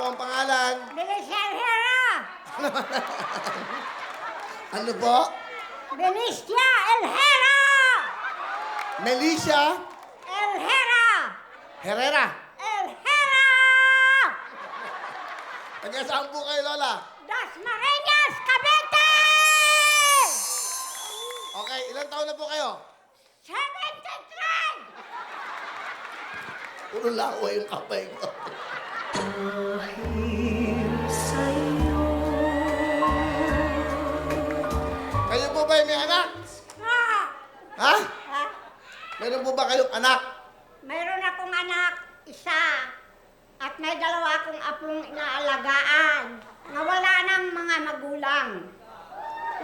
po ang pangalan? Benicia Elhera! Ano po? Benicia Elhera! Melissa Elhera! Herrera. Elhera! Taga saan po kayo, Lola? Dasmariñas, Cavite! Okay, ilang taon na po kayo? 73! Puro lawa yung kapay ko. Kayo po ba may anak? Ah! Ha? Ha? Meron po ba kayong anak? Mayroon akong anak, isa. At may dalawa akong apong inaalagaan. Nawala ng mga magulang.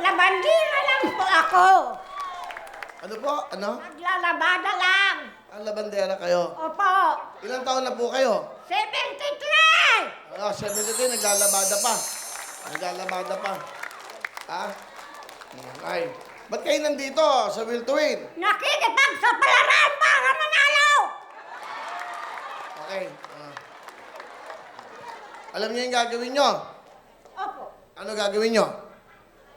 Labandira lang po ako. Ano po? Ano? Naglalabada lang. Ang labandera kayo. Opo. Ilang taon na po kayo? 73! Ah, 73, naglalabada pa. Naglalabada pa. Ha? Ay. Ba't kayo nandito sa Will to Win? Nakikipag sa palaran para manalo! Okay. ah. Alam niyo yung gagawin nyo? Opo. Ano gagawin nyo?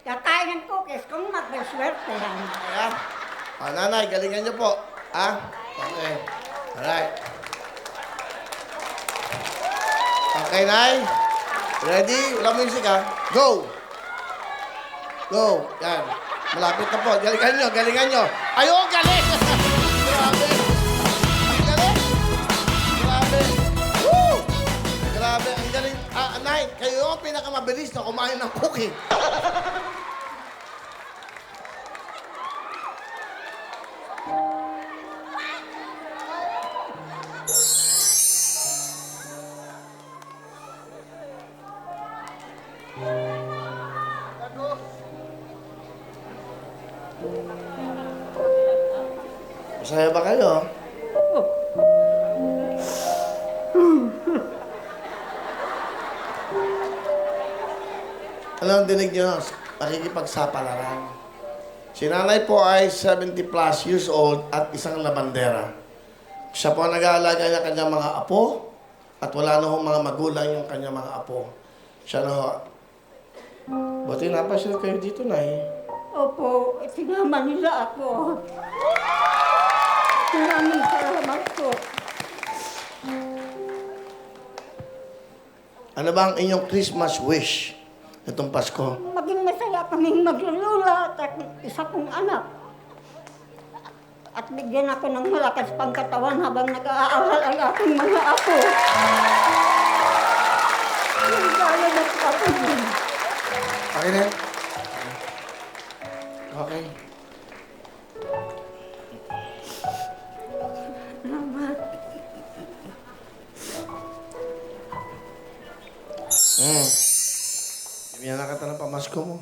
Kakain ng cookies kung magkaswerte yan. Kaya? Ah, nanay, galingan nyo po. Ha? Okay. Alright. Okay, nay? Ready? Wala music, ha? Go! Go! Yan. Malapit na po. Galingan nyo, galingan nyo. Ayo, galing! Grabe! Ang galing! Grabe! Woo! Grabe, ang galing. Ah, nay, kayo ang pinakamabilis na kumain ng cookie. Masaya ba kayo? Alam, dinig nyo, pakikipagsapalaran. Si nanay po ay 70 plus years old at isang labandera. Siya po ang nag-aalaga niya kanyang mga apo at wala na hong mga magulang yung kanyang mga apo. Siya na ho. Buti napasyal kayo dito, Nay. Opo, sinama nila ako. Maraming salamat po. Ano ba ang inyong Christmas wish itong Pasko? Maging masaya kaming maglulula at isa kong anak. At bigyan ako ng malakas pangkatawan habang nag-aaral ang aking mga apo. Gaya ng apo din. Okay Bibigyan na kita ng pamasko mo.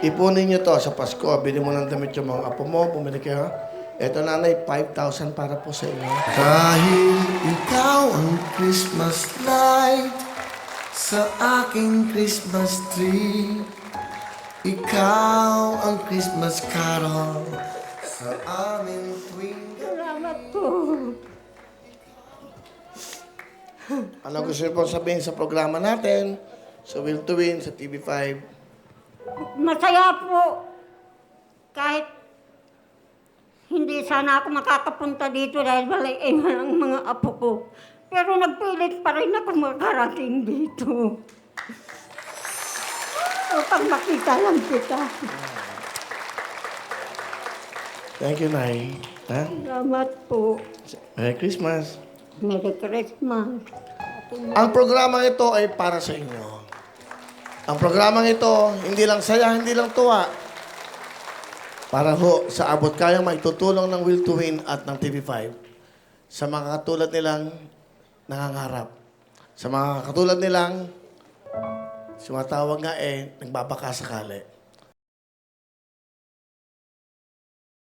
Ipunin niyo to sa Pasko. Bili mo ng damit yung mga apo mo. Bumili kayo. Ito nanay, 5,000 para po sa inyo. Dahil ikaw ang Christmas light sa aking Christmas tree. Ikaw ang Christmas carol sa aming tuwing Salamat po. Ano gusto niyo sabihin sa programa natin? Sa Will to Win, sa TV5. Masaya po. Kahit hindi sana ako makakapunta dito dahil balay ay ang mga apo ko. Pero nagpilit pa rin ako makarating dito. Upang makita lang kita. Thank you, Nay. Ha? Salamat po. Merry Christmas. Merry Christmas. Ang programang ito ay para sa inyo. Ang programang ito, hindi lang saya, hindi lang tuwa. Para ho, sa abot kayang maitutulong ng Will to Win at ng TV5 sa mga katulad nilang nangangarap. Sa mga katulad nilang sumatawag nga eh, nagbabaka sakali.